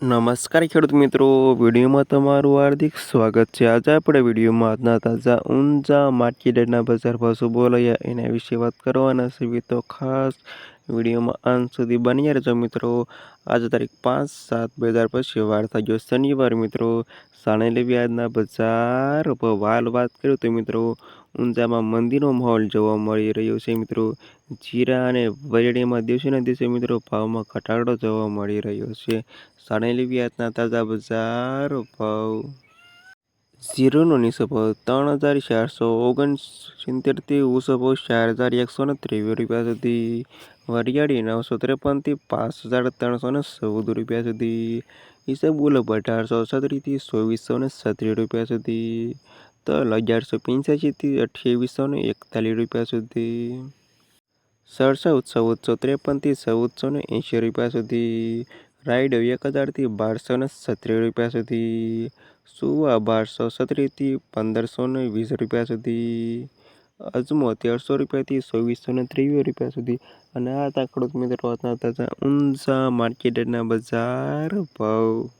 નમસ્કાર ખેડૂત મિત્રો, વિડીયોમાં તમારું હાર્દિક સ્વાગત છે. આજે આપણે વિડીયોમાં આજના તાજા, ઊંઝા માર્કેટના બજાર ભાવ શું બોલાયા એના વિશે વાત કરવાના છે. તો ખાસ વિડીયોમાં અંત સુધી બની રહેજો મિત્રો. આજે તારીખ પાંચ સાત બે હજાર પછી વાર થઈ ગયો શનિવાર મિત્રો. સાણેલી વ્યાજના બજાર ઉપર વાલ વાત કર્યું તો મિત્રો, ઊંઝામાં મંદીનો માહોલ જોવા મળી રહ્યો છે મિત્રો. જીરા અને વરેડીમાં દિવસેના દિવસે મિત્રો ભાવમાં ઘટાડો જોવા મળી રહ્યો છે. સાણેલી વ્યાજના તાજા બજાર ભાવ ઝીરોનો નીચો ત્રણ હજાર ચારસો ઓગણ સિત્તેરથી ભાવ ચાર હજાર એકસો ને ત્રેવીસ રૂપિયા સુધી. વરિયાળી નવસો ત્રેપનથી પાંચ હજાર ત્રણસો ને ચૌદ રૂપિયા સુધી. ઈસબગુલ અઢારસો છત્રીસથી ચોવીસો ને છત્રીસ રૂપિયા સુધી. તલ અગિયારસો પંચ્યાસીથી અઠ્યાવીસો ને એકતાલીસ રૂપિયા સુધી. સરસવ ચૌદસો ત્રેપનથી ચૌદસો ને એંશી રૂપિયા સુધી. રાઈડ એક હજારથી બારસો ને છત્રીસ રૂપિયા સુધી, સુવા બારસો છત્રીસથી પંદરસો ને વીસ રૂપિયા સુધી, અજમો તેરસો રૂપિયાથી ચોવીસો ને ત્રેવીસ રૂપિયા સુધી અને આ હતા ખેડૂત મિત્રો હતા ઊંઝા માર્કેટના બજાર ભાવ.